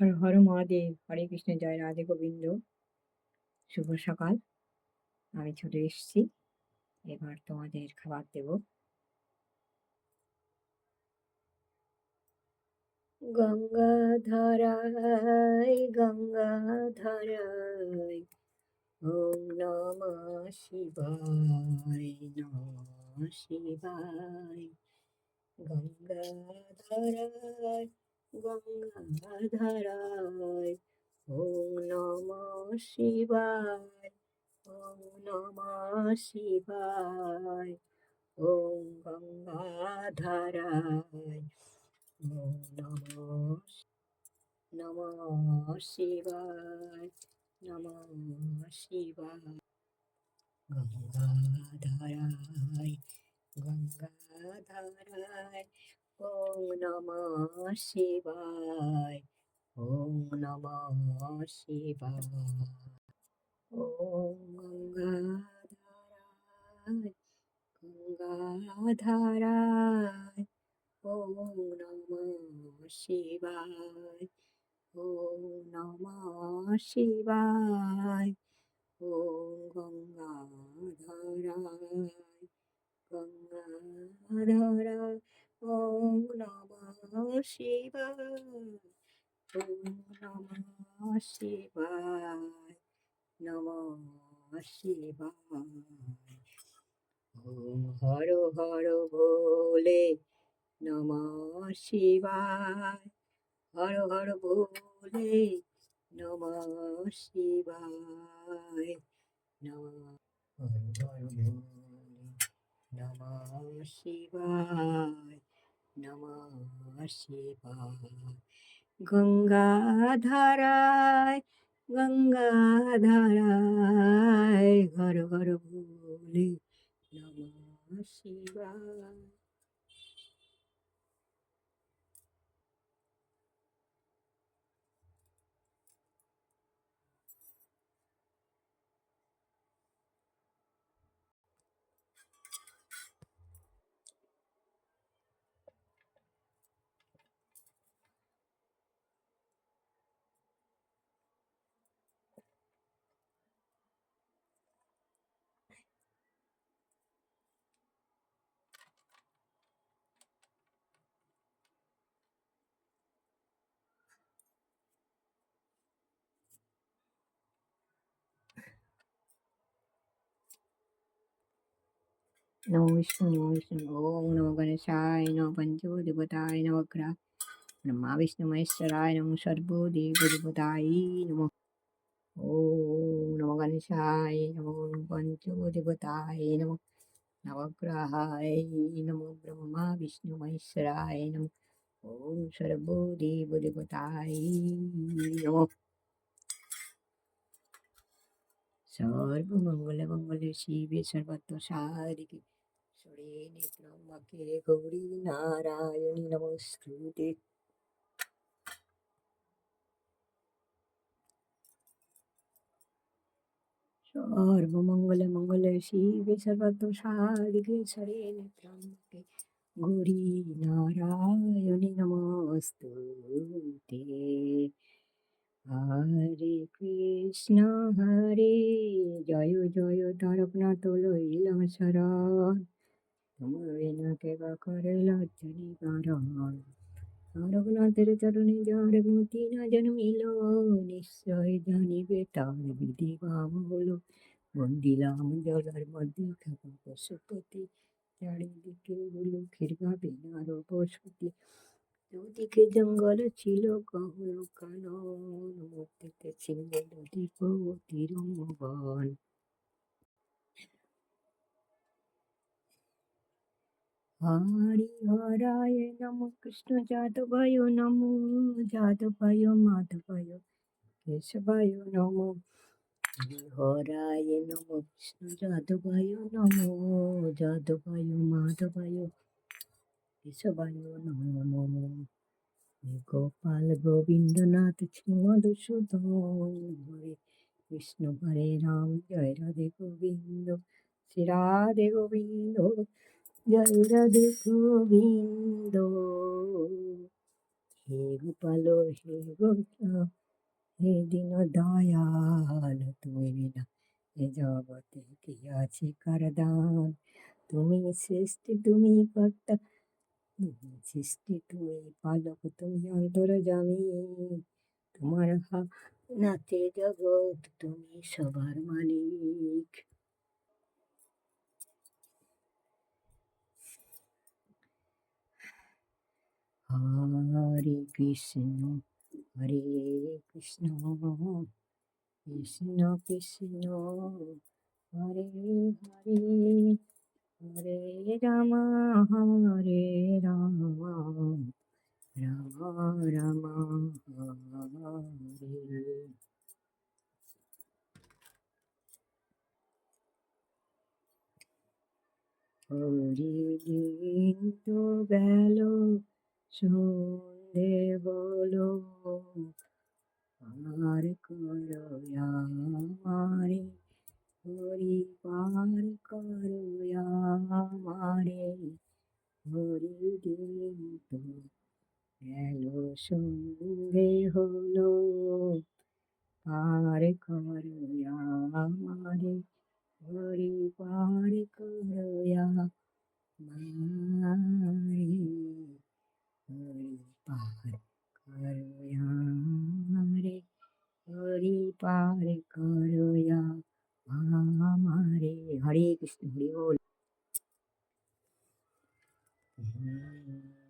হর হর মহাদেব, হরে কৃষ্ণ, জয় রাধে গোবিন্দ। শুভ সকাল। আমি ছুটে এসেছি। এবার তোমাদের খাবার দেব। গঙ্গা ধারায় গঙ্গা ধারায় ওম নম শিবায় নম শিবায়। গঙ্গা ধারায় গঙ্গা ধারায়, ওম নম শিবায়, ওম নম শিবায়, ওম গঙ্গা ধারায়, ওম নম নম শিবায় নম শিবায়। গঙ্গা ধারায় গঙ্গা ধারায় ওম নমঃ শিবায় ওম নমঃ শিবায় ওম গঙ্গাধারায় গঙ্গাধারায় ওম নমঃ শিবায় ওম নমঃ শিবায় ওম গঙ্গাধারায় গঙ্গাধারায় ওম নমঃ শিবায়। ওম নমঃ শিবায়। নমঃ শিবায়। ওম হর হর ভোলে নমঃ শিবায়। হর হর ভোলে নমঃ শিবায়। নমঃ হর হর ভোলে নমঃ শিবায়। নমঃ গঙ্গাধারায় গঙ্গাধারায় ঘর ঘর ভোলে নম শিবায় নমো বিষ্ণু নমো বিষ্ণু ওম নমো গণেশায় নমো পঞ্চদেবতায় নবগ্রহ নমা বিষ্ণু মহেশ্বরায় নমো সর্বদেবদেবতায় নমো ওম নমো গণেশায় নমো পঞ্চদেবতায় নমো নবগ্রহায় নমো ব্রহ্মা বিষ্ণু মহেশ্বরায় নমো ওম সর্বদেবদেবতায় নমো সর্বমঙ্গলমঙ্গলে শিবে সর্বত্র সারিকে সরেণে ব্রহ্মকে গৌরী নারায়ণী নমস্কৃতে সর্বমঙ্গলে মঙ্গলে শিবে সর্বত্র সারিকে সরেণে ব্রহ্মকে গৌরী নারায়ণী নমস্তুতে হরে কৃষ্ণ হরে জয় জয় তারকনাথ লইলাম শরণ তোমার নাকে করে লজ্জনী কারণ তারকনাথের চরণে যার মতি না জন্মিল নিশ্চয় জানিবে তার বিধি বাম হলো বন্দিলাম জলার মধ্যে থাকা পশুপতি চারিদিকে লোকের ভাবে নার বসতি দুদিকে জঙ্গল ছিল কখনো কানন মধ্যে ছিল নদী তিরুবন হরি হরায় নম কৃষ্ণ যাদবায় নম যাদবায় মাধবায় কেশবায় নম হরায় নম কৃষ্ণ যাদবায় নম যাদবায় মাধবায় কেশবায় নম গোপাল গোবিন্দনাথ মধুসূদন হরে কৃষ্ণ হরে রাম জয় রাধে গোবিন্দ শ্রী রাধে গোবিন্দ জয় রাধে গোবিন্দ হে গোপাল হে গোপাল হে দিন দয়াল, তুমি বিনা এ জগতে কি আছে কার দান তুমি সৃষ্টি, তুমি কর্তা, তুমি সৃষ্টি, তুমি পালক, তুমি অন্তর জামি তোমার হা নাতে জগৎ, তুমি সবার মালিক। হরে কৃষ্ণ হরে কৃষ্ণ কৃষ্ণ কৃষ্ণ হরে হরে হরে রাম হরে রাম রাম রাম হরে হরি দিন তো গেল সন্ধে হলো আর করো আমারে হরি পার করো আমারে। হরি দিন তো গেল, সন্ধে হলো, পার আমারে হরি পার করো আমারে। হরি হরি পার করো আমারে হরে কৃষ্ণ হরি বল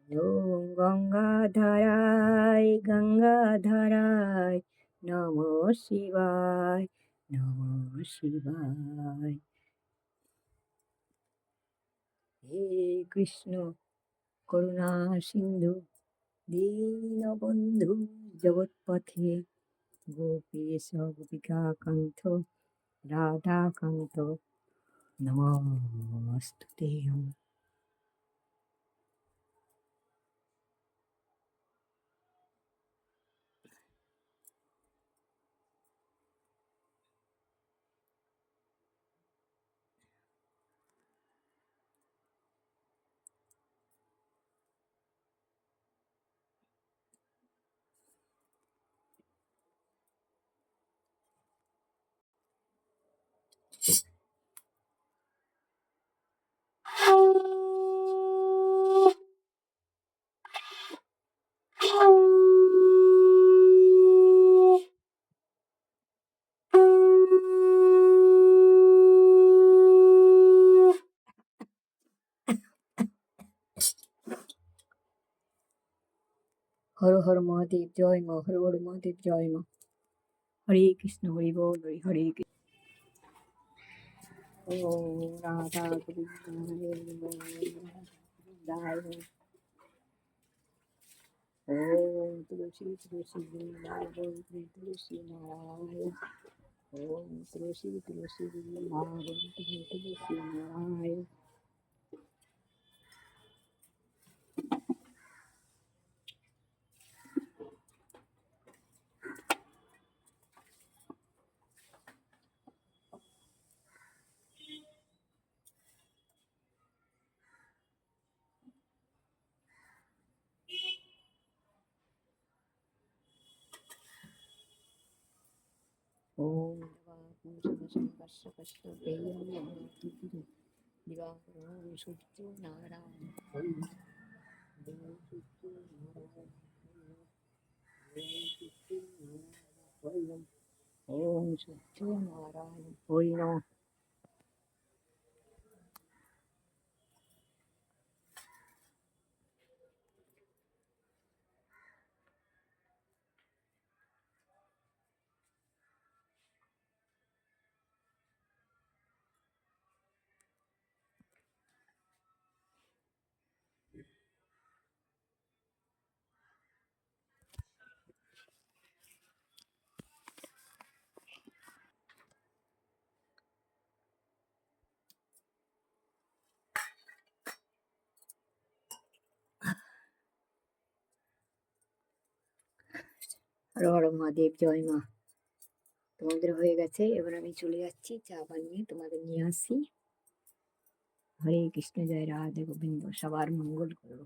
ওম গঙ্গাধারায় গঙ্গাধারায় নম শিবায় নম শিবায় হে কৃষ্ণ করুণা সিন্ধু দীনবন্ধু জগৎপথে। গোপীশ গোপিকা কান্ত রাধাকান্ত নমস্তুতে। হর হর মহাদেব জয় মা হর হর মহাদেব জয় মা হরে কৃষ্ণ হরি বল হরি হরে কৃষ্ণ ও রাধা গোবিন্দায় নমঃ, গোবিন্দায় নমঃ। ওম তুলসী তুলসী বৃন্দাবন তুলসী নারায়ণ ওম তুলসী তুলসী বৃন্দাবন 무서워서 갔어 갔어 매일이야 네가 무서 뛰어나라 무서 뛰어나라 무서 뛰어나라 무서 뛰어나라 보이노 হর হর মহাদেব জয় মা। তোমাদের হয়ে গেছে, এবার আমি চলে যাচ্ছি চা বানিয়ে তোমাদের নিয়ে আসি হরে কৃষ্ণ, জয় রাধে গোবিন্দ, সবার মঙ্গল করো।